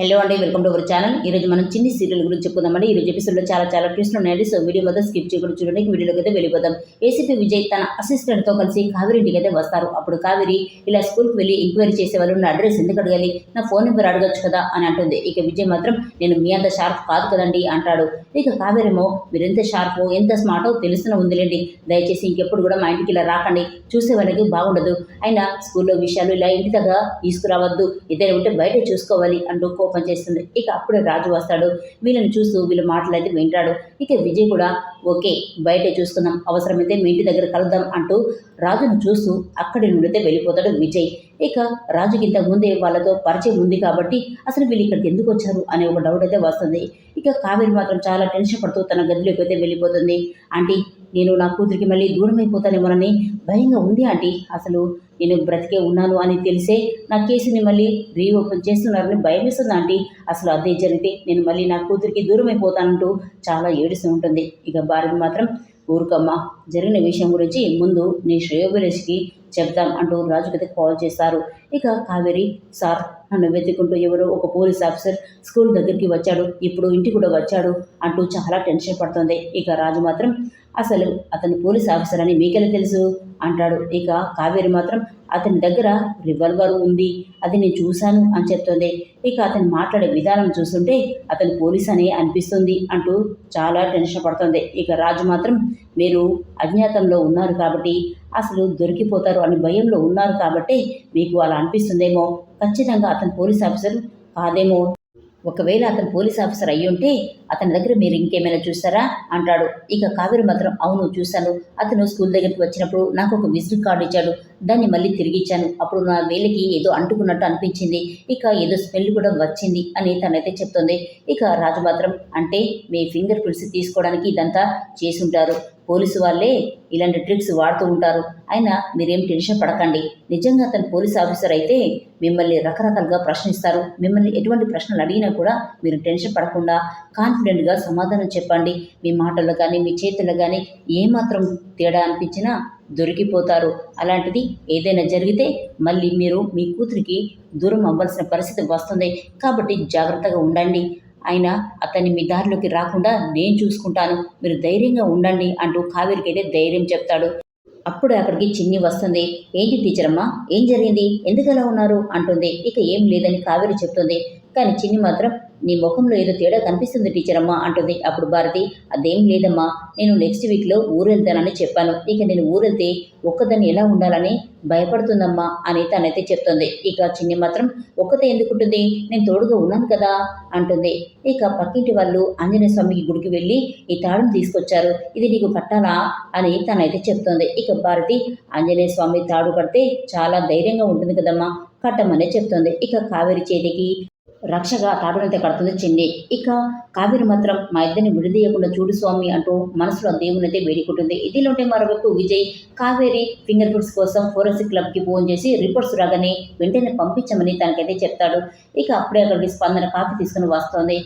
Hello అండి welcome to our channel ఈ రోజు మనం చిన్ని సీరియల్ గురించి చెప్పుకుందామండి. ఈ రోజు ఎపిసోడ్లో చాలా చాలా ట్విస్ట్ ఉన్నాయండి. సో వీడియో మొత్తం స్కిప్ చేయకుండా చూడడానికి వీడియోలోకి అయితే వెళ్ళిపోదాం. ఏసీపీ విజయ్ తన అసిస్టెంట్తో కలిసి కావేరి ఇంటికి అయితే వస్తారు. అప్పుడు కావేరి ఇలా స్కూల్కి వెళ్ళి ఎంక్వైరీ చేసే వాళ్ళు నా అడ్రస్ ఎందుకు అడగాలి? నా ఫోన్ నెంబర్ అడగచ్చు కదా? అని అంటుంది. ఇక విజయ్ మాత్రం నేను మీ అంత షార్ప్ కాదు కదండి అంటాడు. ఇక కావేరేమో మీరు ఎంత షార్పో ఎంత స్మార్టో తెలుస్తూనే ఉందిలేండి. దయచేసి ఇంకెప్పుడు కూడా మా ఇంటికి ఇలా రాకండి. చూసే వాళ్ళకి బాగుండదు. అయినా స్కూల్లో విషయాలు ఇలా ఇంటి దగ్గర తీసుకురావద్దు. ఇద్దరు ఉంటే బయట చూసుకోవాలి అంటూ కోపం చేస్తుంది. ఇక అప్పుడే రాజు వస్తాడు. వీళ్ళని చూస్తూ వీళ్ళు మాట్లాడితే వింటాడు. ఇక విజయ్ కూడా ఓకే బయటే చూసుకుందాం. అవసరమైతే మీ ఇంటి దగ్గర కలుద్దాం అంటూ రాజును చూస్తూ అక్కడి నుండి అయితే వెళ్ళిపోతాడు విజయ్. ఇక రాజుకి ఇంతకు ముందే వాళ్ళతో పరిచయం ఉంది కాబట్టి అసలు వీళ్ళు ఇక్కడికి ఎందుకు వచ్చారు అనే ఒక డౌట్ అయితే వస్తుంది. ఇక కావేరి మాత్రం చాలా టెన్షన్ పడుతూ తన గదిలోకి అయితే వెళ్ళిపోతుంది. ఆంటీ నేను నా కూతురికి మళ్ళీ దూరం అయిపోతానేమోనని భయంగా ఉంది ఆంటీ. అసలు నేను బ్రతికే ఉన్నాను అని తెలిసే నా కేసుని మళ్ళీ రీఓపెన్ చేస్తున్నారని భయం వేస్తుంది ఆంటీ. అసలు అదే జరిగితే నేను మళ్ళీ నా కూతురికి దూరం అయిపోతానంటూ చాలా ఏడుస్తూ ఉంటుంది. ఇక భారతి మాత్రం ఊరుకమ్మ జరిగిన విషయం గురించి ముందు నీ శ్రేయోభిలేష్కి చెప్తాం అంటూ రాజుకైతే కాల్ చేస్తారు. ఇక కావేరి సార్ నన్ను వెతుకుంటూ ఎవరో ఒక పోలీస్ ఆఫీసర్ స్కూల్ దగ్గరికి వచ్చాడు. ఇప్పుడు ఇంటికి కూడా వచ్చాడు. అంటూ చాలా టెన్షన్ పడుతుంది. ఇక రాజు మాత్రం అసలు అతను పోలీస్ ఆఫీసర్ అని మీకెలా తెలుసు? అంటాడు. ఇక కావేరి మాత్రం అతని దగ్గర రివాల్వర్ ఉంది. అది నేను చూశాను అని చెప్తుంది. ఇక అతను మాట్లాడే విధానం చూస్తుంటే అతను పోలీస్ అని అనిపిస్తుంది అంటూ చాలా టెన్షన్ పడుతుంది. ఇక రాజు మాత్రం మీరు అజ్ఞాతంలో ఉన్నారు కాబట్టి అసలు దొరికిపోతారు అని భయంలో ఉన్నారు కాబట్టి మీకు అలా అనిపిస్తుందేమో. ఖచ్చితంగా అతను పోలీస్ ఆఫీసర్ కాదేమో. ఒకవేళ అతను పోలీస్ ఆఫీసర్ అయ్యి ఉంటే అతని దగ్గర మీరు ఇంకేమైనా చూస్తారా? అంటాడు. ఇక కావేరి మాత్రం అవును చూశాను అతను స్కూల్ దగ్గరికి వచ్చినప్పుడు నాకు ఒక విజిట్ కార్డు ఇచ్చాడు. దాన్ని మళ్ళీ తిరిగి ఇచ్చాను. అప్పుడు నా వేలికి ఏదో అంటుకున్నట్టు అనిపించింది. ఇక ఏదో స్మెల్ కూడా వచ్చింది అని తనైతే చెప్తుంది. ఇక రాజు మాత్రం అంటే మీ ఫింగర్ ప్రింట్స్ తీసుకోవడానికి ఇదంతా చేసుంటారు పోలీసు వాళ్ళే ఇలాంటి ట్రిక్స్ వాడుతూ ఉంటారు. అయినా మీరేం టెన్షన్ పడకండి. నిజంగా అతను పోలీస్ ఆఫీసర్ అయితే మిమ్మల్ని రకరకాలుగా ప్రశ్నిస్తారు. మిమ్మల్ని ఎటువంటి ప్రశ్నలు అడిగినా కూడా మీరు టెన్షన్ పడకుండా కాన్ఫిడెంట్గా సమాధానం చెప్పండి. మీ మాటల్లో కానీ మీ చేతుల్లో కానీ ఏమాత్రం తేడా అనిపించినా దొరికిపోతారు. అలాంటిది ఏదైనా జరిగితే మళ్ళీ మీరు మీ కూతురికి దూరం అవ్వాల్సిన పరిస్థితి వస్తుంది. కాబట్టి జాగ్రత్తగా ఉండండి. అయినా అతన్ని మీ దారిలోకి రాకుండా నేను చూసుకుంటాను. మీరు ధైర్యంగా ఉండండి అంటూ కావేరికి అయితే ధైర్యం చెప్తాడు. అప్పుడు అక్కడికి చిన్ని వస్తుంది. ఏంటి టీచర్ అమ్మా ఏం జరిగింది? ఎందుకు అలా ఉన్నారు? అంటుంది. ఇక ఏం లేదని కావేరి చెప్తుంది. కానీ చిన్ని మాత్రం నీ ముఖంలో ఏదో తేడా కనిపిస్తుంది టీచర్ అమ్మా అంటుంది. అప్పుడు భారతి అదేం లేదమ్మా నేను నెక్స్ట్ వీక్లో ఊరు వెళ్తానని చెప్పాను. ఇక నేను ఊరెళ్తే ఒక్కదాన్ని ఎలా ఉండాలని భయపడుతుందమ్మా అని తనైతే చెప్తుంది. ఇక చిన్ని మాత్రం ఒక్కతే ఎందుకుంటుంది? నేను తోడుగా ఉన్నాను కదా అంటుంది. ఇక పక్కింటి వాళ్ళు ఆంజనేయ స్వామికి గుడికి వెళ్ళి ఈ తాడును తీసుకొచ్చారు. ఇది నీకు కట్టాలా? అని తనైతే చెప్తుంది. ఇక భారతి ఆంజనేయ స్వామి తాడు కడితే చాలా ధైర్యంగా ఉంటుంది కదమ్మా కట్టమనే చెప్తుంది. ఇక కావేరి చేతికి రక్షగా తాడునైతే కడుతుంది చిన్ని. ఇక కావేరి మాత్రం మా ఇద్దరిని విడదీయకుండా చూడు స్వామి అంటూ మనసులో దేవునైతే వేడుకుంటుంది. ఇదిలోనే మరోవైపు విజయ్ కావేరి ఫింగర్ ప్రింట్స్ కోసం ఫోరెన్సిక్ క్లబ్కి ఫోన్ చేసి రిపోర్ట్స్ రాగానే వెంటనే పంపించమని తనకైతే చెప్తాడు. ఇక అప్పుడే అక్కడికి స్పందన కాఫీ తీసుకుని వస్తోంది.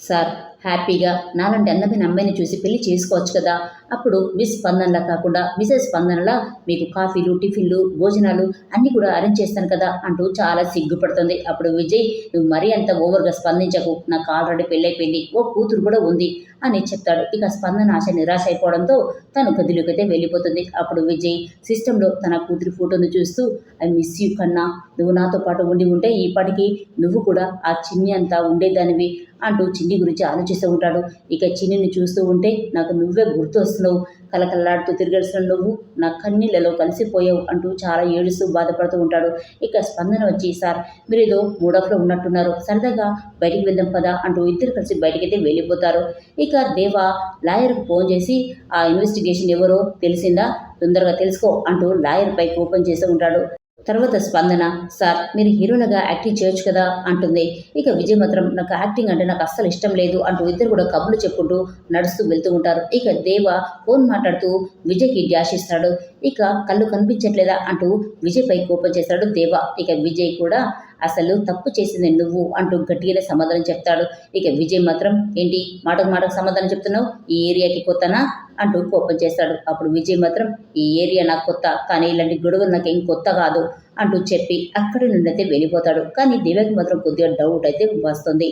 సార్ హ్యాపీగా నాలాంటి అందమైన అమ్మాయిని చూసి పెళ్ళి చేసుకోవచ్చు కదా. అప్పుడు మిస్ స్పందనలా కాకుండా మిసెస్ స్పందనలా మీకు కాఫీలు టిఫిన్లు భోజనాలు అన్నీ కూడా అరేంజ్ చేస్తాను కదా అంటూ చాలా సిగ్గుపడుతుంది. అప్పుడు విజయ్ నువ్వు మరీ అంత ఓవర్గా స్పందించకు. నాకు ఆల్రెడీ పెళ్ళైపోయింది. ఓ కూతురు కూడా ఉంది అని చెప్తాడు. ఇక స్పందన ఆశ నిరాశ అయిపోవడంతో తను గదిలోకైతే వెళ్ళిపోతుంది. అప్పుడు విజయ్ సిస్టంలో తన కూతురి ఫోటోను చూస్తూ ఐ మిస్ యూ కన్నా. నువ్వు నాతో పాటు ఉండి ఉంటే ఈపాటికి నువ్వు కూడా ఆ చిన్ని అంతా ఉండేదానివి అంటూ చిన్ని గురించి చేస్తూ ఉంటాడు. ఇక చిన్నిని చూస్తూ ఉంటే నాకు నువ్వే గుర్తు వస్తున్నావు కలకల్లాడుతూ తిరిగేస్తున్న నువ్వు. నా కన్నీళ్ళలో కలిసిపోయావు అంటూ చాలా ఏడుస్తూ బాధపడుతూ ఉంటాడు. ఇక స్పందన వచ్చి సార్ మీరు ఏదో మూడఫ్లో ఉన్నట్టున్నారు. సరదాగా బయటికి వెళ్దాం పదా అంటూ ఇద్దరు కలిసి బయటికైతే వెళ్ళిపోతారు. ఇక దేవ లాయర్కు ఫోన్ చేసి ఆ ఇన్వెస్టిగేషన్ ఎవరో తెలిసిందా? తొందరగా తెలుసుకో అంటూ లాయర్పై కోపం చేస్తూ ఉంటాడు. తర్వాత స్పందన సార్ మీరు హీరోయిన్గా యాక్టింగ్ చేయొచ్చు కదా అంటుంది. ఇక విజయ్ మాత్రం నాకు యాక్టింగ్ అంటే నాకు అస్సలు ఇష్టం లేదు అంటూ ఇద్దరు కూడా కబుర్లు చెప్పుకుంటూ నడుస్తూ వెళ్తూ ఉంటారు. ఇక దేవ ఫోన్ మాట్లాడుతూ విజయ్కి డ్యాష్ ఇస్తాడు. ఇక కళ్ళు కనిపించట్లేదా అంటూ విజయ్పై కోపం చేస్తాడు దేవ. ఇక విజయ్ కూడా అసలు తప్పు చేసింది నువ్వు అంటూ గట్టిగానే సమాధానం చెప్తాడు. ఇక విజయ్ మాత్రం ఏంటి మాటకు మాటకు సమాధానం చెప్తున్నావు? ఈ ఏరియాకి కొత్తనా అంటూ కోపం చేస్తాడు అప్పుడు విజయ్ మాత్రం ఈ ఏరియా నాకు కొత్త కానీ ఇలాంటి గొడవలు నాకేం కొత్త కాదు అంటూ చెప్పి అక్కడి నుండి అయితే వెళ్ళిపోతాడు. కానీ దివ్యకి మాత్రం కొద్దిగా డౌట్ అయితే వస్తుంది.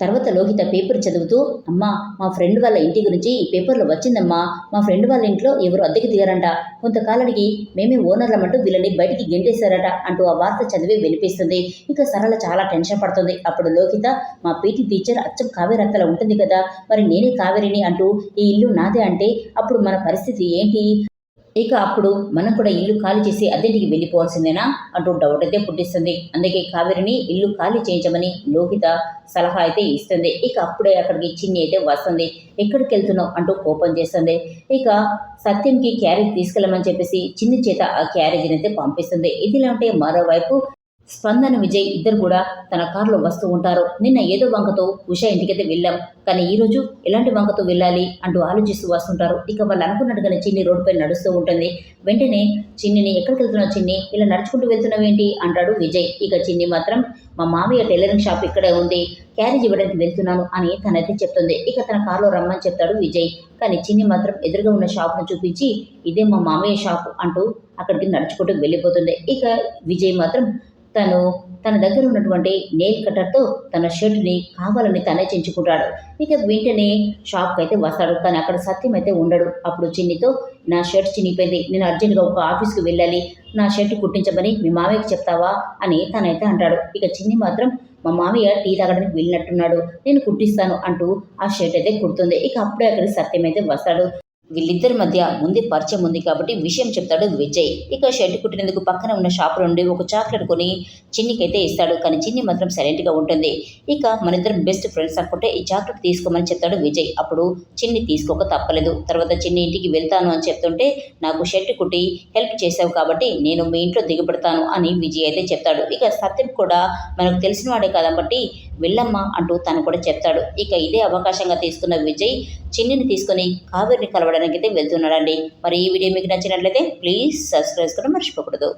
తర్వాత లోహిత పేపర్ చదువుతూ అమ్మా మా ఫ్రెండ్ వాళ్ళ ఇంటి గురించి ఈ పేపర్లో వచ్చిందమ్మా మా ఫ్రెండ్ వాళ్ళ ఇంట్లో ఎవరు అద్దెకి దిగారంట. కొంతకాలానికి మేమే ఓనర్లమంటూ వీళ్ళని బయటికి గెంటేశారట అంటూ ఆ వార్త చదివి వినిపిస్తుంది. ఇంకా సరళ చాలా టెన్షన్ పడుతుంది. అప్పుడు లోహిత మా పీటీ టీచర్ అచ్చం కావేరి ఉంటుంది కదా మరి నేనే కావేరిని అంటూ ఈ ఇల్లు నాదే అంటే అప్పుడు మన పరిస్థితి ఏంటి? ఇక అప్పుడు మనం కూడా ఇల్లు ఖాళీ చేసి అద్దెంటికి వెళ్ళిపోవాల్సిందేనా? అంటూ డౌట్ అయితే పుట్టిస్తుంది. అందుకే కావేరిని ఇల్లు ఖాళీ చేయించమని లోహిత సలహా అయితే ఇస్తుంది. ఇక అప్పుడే అక్కడికి చిన్ని అయితే వస్తుంది. ఎక్కడికి వెళ్తున్నావు అంటూ కోపం చేస్తుంది. ఇక సత్యంకి క్యారేజ్ తీసుకెళ్ళమని చెప్పేసి చిన్ని చేత ఆ క్యారేజీని అయితే పంపిస్తుంది. ఇదిలా ఉంటే మరోవైపు స్పందన విజయ్ ఇద్దరు కూడా తన కారులో వస్తూ ఉంటారు. నిన్న ఏదో వంకతో ఉషా ఇంటికైతే వెళ్ళాం. కానీ ఈరోజు ఎలాంటి వంకతో వెళ్ళాలి అంటూ ఆలోచిస్తూ వస్తుంటారు. ఇక వాళ్ళు అనుకున్నట్టుగానే చిన్ని రోడ్డుపై నడుస్తూ ఉంటుంది. వెంటనే చిన్నిని ఎక్కడికి వెళ్తున్నావు చిన్ని? ఇలా నడుచుకుంటూ వెళ్తున్నావేంటి అంటాడు విజయ్. ఇక చిన్ని మాత్రం మా మామయ్య టైలరింగ్ షాప్ ఇక్కడే ఉంది. క్యారేజ్ ఇవ్వడానికి వెళ్తున్నాను అని తనైతే చెప్తుంది. ఇక తన కారులో రమ్మని చెప్తాడు విజయ్. కానీ చిన్ని మాత్రం ఎదురుగా ఉన్న షాప్ను చూపించి ఇదే మా మామయ్య షాప్ అంటూ అక్కడికి నడుచుకుంటూ వెళ్ళిపోతుంది. ఇక విజయ్ మాత్రం తను తన దగ్గర ఉన్నటువంటి నెయిల్ కట్టర్తో తన షర్ట్ని కావాలని తనే చించుకుంటాడు. ఇక వెంటనే షాప్కి అయితే వస్తాడు. కానీ అక్కడ సత్యం అయితే ఉండడు. అప్పుడు చిన్నితో నా షర్ట్ చినిగిపోయింది. నేను అర్జెంటుగా ఒక ఆఫీస్కి వెళ్ళాలి. నా షర్ట్ కుట్టించమని మీ మామయ్యకి చెప్తావా? అని తనైతే అంటాడు. ఇక చిన్ని మాత్రం మా మామయ్య టీ తాగడానికి వెళ్ళినట్టున్నాడు. నేను కుట్టిస్తాను అంటూ ఆ షర్ట్ అయితే కుడుతుంది. ఇక అప్పుడే అక్కడికి సత్యం అయితే వస్తాడు. వీళ్ళిద్దరి మధ్య ముందే పరిచయం ఉంది కాబట్టి విషయం చెప్తాడు విజయ్. ఇక షర్ట్ కుట్టినందుకు పక్కన ఉన్న షాప్ నుండి ఒక చాక్లెట్ కొని చిన్నికైతే ఇస్తాడు. కానీ చిన్ని మాత్రం సైలెంట్గా ఉంటుంది. ఇక మన ఇద్దరం బెస్ట్ ఫ్రెండ్స్ అనుకుంటే ఈ చాక్లెట్ తీసుకోమని చెప్తాడు విజయ్. అప్పుడు చిన్ని తీసుకోక తప్పలేదు. తర్వాత చిన్ని ఇంటికి వెళ్తాను అని చెప్తుంటే నాకు షర్ట్ కుట్టి హెల్ప్ చేసావు కాబట్టి నేను మీ ఇంట్లో దిగబడతాను అని విజయ్ అయితే చెప్తాడు. ఇక సత్యం కూడా మనకు తెలిసిన వాడే కాబట్టి వెళ్ళమ్మా అంటూ తను కూడా చెప్తాడు. ఇక ఇదే అవకాశంగా తీసుకున్న విజయ్ చిన్నిని తీసుకొని కావేరిని కలవడానికి అయితే వెళ్తున్నాడండి. మరి ఈ వీడియో మీకు నచ్చినట్లయితే ప్లీజ్ సబ్స్క్రైబ్ కూడా మర్చిపోకూడదు.